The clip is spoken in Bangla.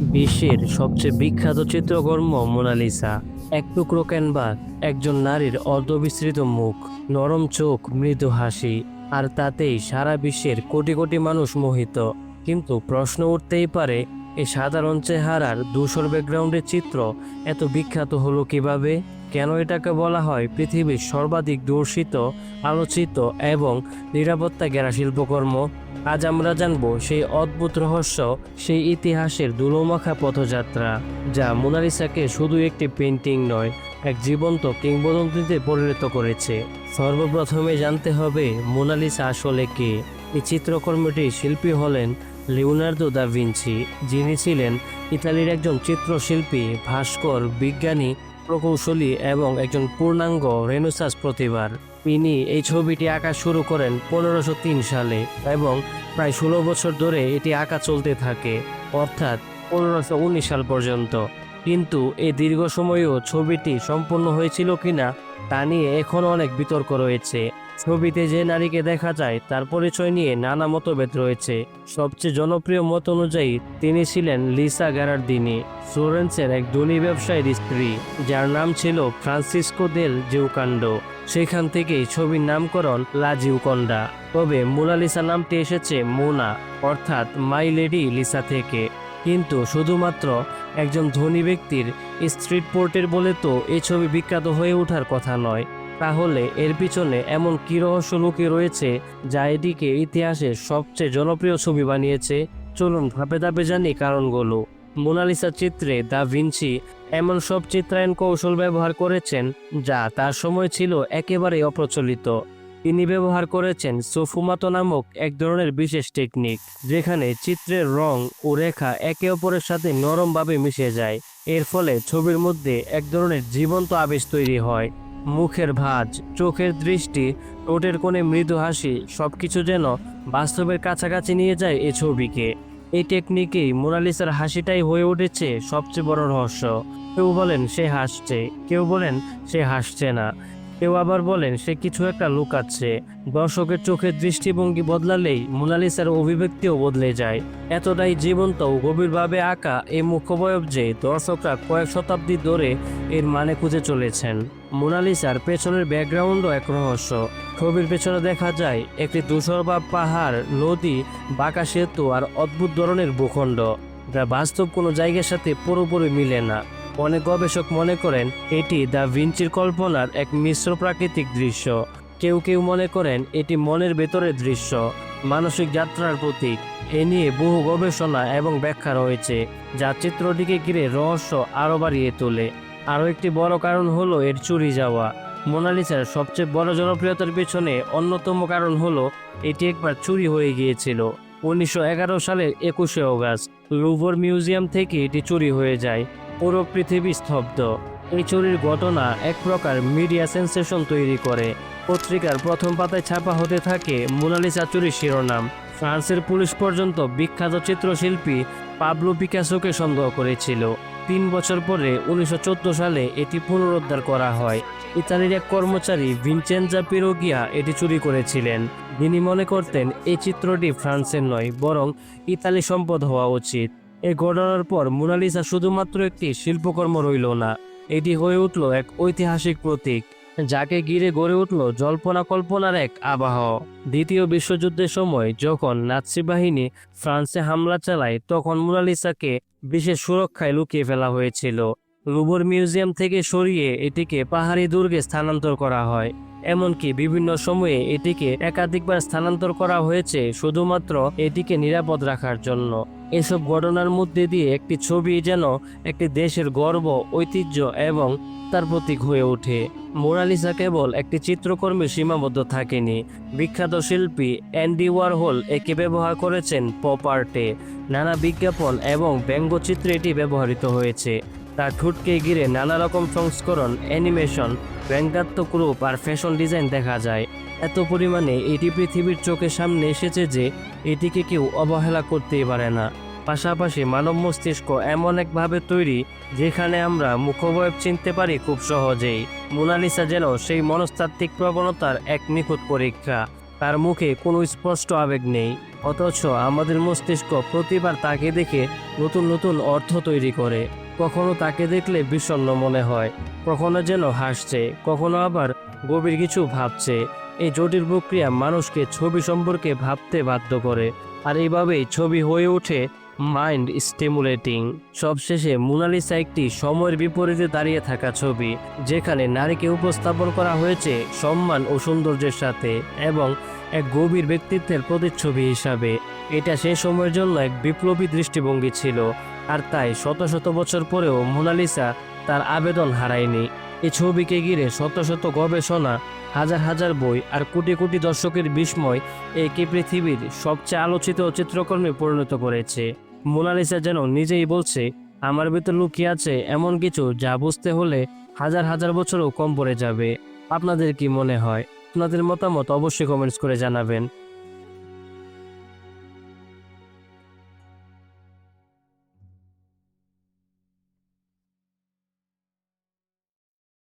বিশ্বের সবচেয়ে বিখ্যাত চিত্রকর্ম মোনালিসা। এক টুকরো ক্যানভাস, একজন নারীর অর্ধবিস্তৃত মুখ, নরম চোখ, মৃদু হাসি, আর তাতেই সারা বিশ্বের কোটি কোটি মানুষ মোহিত। কিন্তু প্রশ্ন উঠতেই পারে, এ সাধারণ চেহারার ধূসর ব্যাকগ্রাউন্ডের চিত্র এত বিখ্যাত হলো কীভাবে? কেন এটাকে বলা হয় পৃথিবীর সর্বাধিক দূষিত, আলোচিত এবং নিরাপত্তা গেরা শিল্পকর্ম? আজ আমরা জানব সেই অদ্ভুত রহস্য, সেই ইতিহাসের দুলোমাখা পথযাত্রা, যা মোনালিসাকে শুধু একটি পেন্টিং নয়, এক জীবন্ত কিংবদন্তিতে পরিণত করেছে। সর্বপ্রথমে জানতে হবে মোনালিসা আসলে কে। এই চিত্রকর্মটির শিল্পী হলেন লিওনার্দো দা ভিঞ্চি, যিনি ছিলেন ইতালির একজন চিত্রশিল্পী, ভাস্কর, বিজ্ঞানী প্রকৌশলী এবং একজন পূর্ণাঙ্গ রেনুসাস প্রতিভার। তিনি এই ছবিটি আঁকা শুরু করেন পনেরোশো সালে এবং প্রায় ষোলো বছর ধরে এটি আঁকা চলতে থাকে, অর্থাৎ পনেরোশো সাল পর্যন্ত। কিন্তু এই দীর্ঘ সময়েও ছবিটি সম্পূর্ণ হয়েছিল কিনা তা নিয়ে এখনও অনেক বিতর্ক রয়েছে। ছবিতে যে নারীকে দেখা যায়, তার পরিচয় নিয়ে নানা মতভেদ রয়েছে। সবচেয়ে জনপ্রিয় মত অনুযায়ী, তিনি ছিলেন লিসা গ্যারার্দিনি ফ্লোরেন্সের এক ধনী ব্যবসায়ীর স্ত্রী, যার নাম ছিল ফ্রান্সিসকো দেল জিউকান্ডো। সেখান থেকেই ছবির নামকরণ লা জিউকন্ডা। তবে মোনালিসা নামটি এসেছে মোনা, অর্থাৎ মাই লেডি লিসা থেকে। কিন্তু শুধুমাত্র একজন ধনী ব্যক্তির স্ট্রিট পোর্টের বলে তো এই ছবি বিখ্যাত হয়ে ওঠার কথা নয়। তাহলে এর পিছনে এমন কী রহস্য লুকিয়ে রয়েছে যা এটিকে ইতিহাসের সবচেয়ে জনপ্রিয় ছবি বানিয়েছে? চলুন ধাপে ধাপে জানি কারণগুলো। মোনালিসা চিত্রে দা ভিঞ্চি এমন সব চিত্রায়ন কৌশল ব্যবহার করেছেন যা তার সময় ছিল একেবারেই অপ্রচলিত। তিনি ব্যবহার করেছেন সোফুমাতো নামক এক ধরনের বিশেষ টেকনিক, যেখানে চিত্রের রং ও রেখা একে অপরের সাথে নরমভাবে মিশে যায়। এর ফলে ছবির মধ্যে এক ধরনের জীবন্ত আবেশ তৈরি হয়। মুখের ভাজ, চোখের দৃষ্টি, ঠোঁটের কোণে মৃদু হাসি সব কিছু যেন বাস্তবের কাছাকাছি নিয়ে যায় এ ছবিকে। এই টেকনিকেই মোনালিসার হাসিটাই হয়ে উঠেছে সবচেয়ে বড় রহস্য। কেউ বলেন সে হাসছে, কেউ বলেন সে হাসছে না। কেউ আবার বলেন, সে কিছু একটা লুকাচ্ছে। দর্শকের চোখের দৃষ্টিভঙ্গি বদলালেই মোনালিসার অভিব্যক্তিও বদলে যায়। এতটাই জীবন্ত ও গভীরভাবে আঁকা এই মুখ্যবয়ব যে দর্শকরা কয়েক শতাব্দী ধরে এর মানে খুঁজে চলেছেন। মোনালিসার পেছনের ব্যাকগ্রাউন্ডও এক রহস্য। ছবির পেছনে দেখা যায় একটি ধূসর বা পাহাড়, নদী, বাঁকা সেতু আর অদ্ভুত ধরনের ভূখণ্ড। যা বাস্তব কোনো জায়গার সাথে পুরোপুরি মিলে না। অনেক গবেষক মনে করেন, এটি দ্য ভিঞ্চির কল্পনার এক মিশ্র প্রাকৃতিক দৃশ্য। কেউ কেউ মনে করেন, এটি মনের ভেতরের দৃশ্য, মানসিক যাত্রার প্রতীক। এ নিয়ে বহু গবেষণা এবং ব্যাখ্যা রয়েছে, যা চিত্রটিকে ঘিরে রহস্য আরও বাড়িয়ে তোলে। আরও একটি বড় কারণ হলো এর চুরি যাওয়া। মোনালিসার সবচেয়ে বড় জনপ্রিয়তার পেছনে অন্যতম কারণ হলো, এটি একবার চুরি হয়ে গিয়েছিল। উনিশশো এগারো সালের একুশে অগাস্ট, লুভর মিউজিয়াম থেকে এটি চুরি হয়ে যায়। পুরো পৃথিবী স্তব্ধ। এই চুরির ঘটনা এক প্রকার মিডিয়া সেন্সেশন তৈরি করে। পত্রিকার প্রথম পাতায় ছাপা হতে থাকে মোনালিসা চুরির শিরোনাম। ফ্রান্সের পুলিশ পর্যন্ত বিখ্যাত চিত্রশিল্পী পাবলো পিকাসোকে সন্দেহ করেছিল। তিন বছর পরে উনিশশো চোদ্দ সালে এটি পুনরুদ্ধার করা হয়। ইতালির এক কর্মচারী ভিনচেনজা পিরোগিয়া এটি চুরি করেছিলেন। যিনি মনে করতেন, এই চিত্রটি ফ্রান্সের নয়, বরং ইতালি সম্পদ হওয়া উচিত। এই ঘটনার পর মোনালিসা শুধুমাত্র একটি শিল্পকর্ম রইল না, এটি হয়ে উঠল এক ঐতিহাসিক প্রতীক, যাকে ঘিরে গড়ে উঠল জল্পনা কল্পনার এক আবাহ। দ্বিতীয় বিশ্বযুদ্ধের সময় যখন নাৎসি বাহিনী ফ্রান্সে হামলা চালায়, তখন মোনালিসাকে বিশেষ সুরক্ষায় লুকিয়ে ফেলা হয়েছিল। লুবর মিউজিয়াম থেকে সরিয়ে এটিকে পাহাড়ি দুর্গে স্থানান্তর করা হয়, এমনকি বিভিন্ন সময়ে এটিকে একাধিকবার স্থানান্তর করা হয়েছে শুধুমাত্র এটিকে নিরাপদ রাখার জন্য। এসব ঘটনার মধ্যে দিয়ে একটি ছবি যেন একটি দেশের গর্ব, ঐতিহ্য এবং তার প্রতীক হয়ে ওঠে। মোনালিসা কেবল একটি চিত্রকর্মে সীমাবদ্ধ থাকেনি। বিখ্যাত শিল্পী অ্যান্ডি ওয়ারহোল একে ব্যবহার করেছেন পপ আর্টে। নানা বিজ্ঞাপন এবং ব্যঙ্গচিত্রে এটি ব্যবহৃত হয়েছে। তার ঠোঁটকে ঘিরে নানা রকম সংস্করণ অ্যানিমেশন ব্যঙ্গাত্মক রূপ আর ফ্যাশন ডিজাইন দেখা যায়। এত পরিমাণে এটি পৃথিবীর চোখের সামনে এসেছে যে এটিকে কেউ অবহেলা করতেই পারে না। পাশাপাশি মানব মস্তিষ্ক এমন একভাবে তৈরি যেখানে আমরা মুখবয়ব চিনতে পারি খুব সহজেই। মোনালিসা যেন সেই মনস্তাত্ত্বিক প্রবণতার এক নিখুঁত পরীক্ষা। তার মুখে কোনো স্পষ্ট আবেগ নেই, অথচ আমাদের মস্তিষ্ক প্রতিবার তাকে দেখে নতুন নতুন অর্থ তৈরি করে। কখনো তাকে দেখলে বিষণ্ণ মনে হয়, কখনো যেন হাসছে, কখনো আবার গভীর কিছু ভাবছে। এই জটিল প্রক্রিয়া মানুষকে ছবি সম্পর্কে ভাবতে বাধ্য করে, আর এইভাবেই ছবি হয়ে ওঠে মাইন্ড স্টিমুলেটিং। সবশেষে মোনালিসা একটি সময়ের বিপরীতে দাঁড়িয়ে থাকা ছবি, যেখানে নারীকে উপস্থাপন করা হয়েছে সম্মান ও সৌন্দর্যের সাথে এবং এক গভীর ব্যক্তিত্বের প্রতিচ্ছবি হিসাবে। এটা সেই সময়ের জন্য এক বিপ্লবী দৃষ্টিভঙ্গি ছিল। আর তাই শত শত বছর পরেও মোনালিসা তার আবেদন হারায়নি। এই ছবিকে ঘিরে শত শত গবেষণা, হাজার হাজার বই আর কোটি কোটি দর্শকের বিস্ময় একে পৃথিবীর সবচেয়ে আলোচিত চিত্রকর্মে পরিণত করেছে। মোনালিসা যেন নিজেই বলছে, আমার ভিতর লুকিয়ে আছে এমন কিছু যা বুঝতে হলে হাজার হাজার বছরও কম পড়ে যাবে। আপনাদের কি মনে হয়? আপনাদের মতামত অবশ্যই কমেন্টস করে জানাবেন।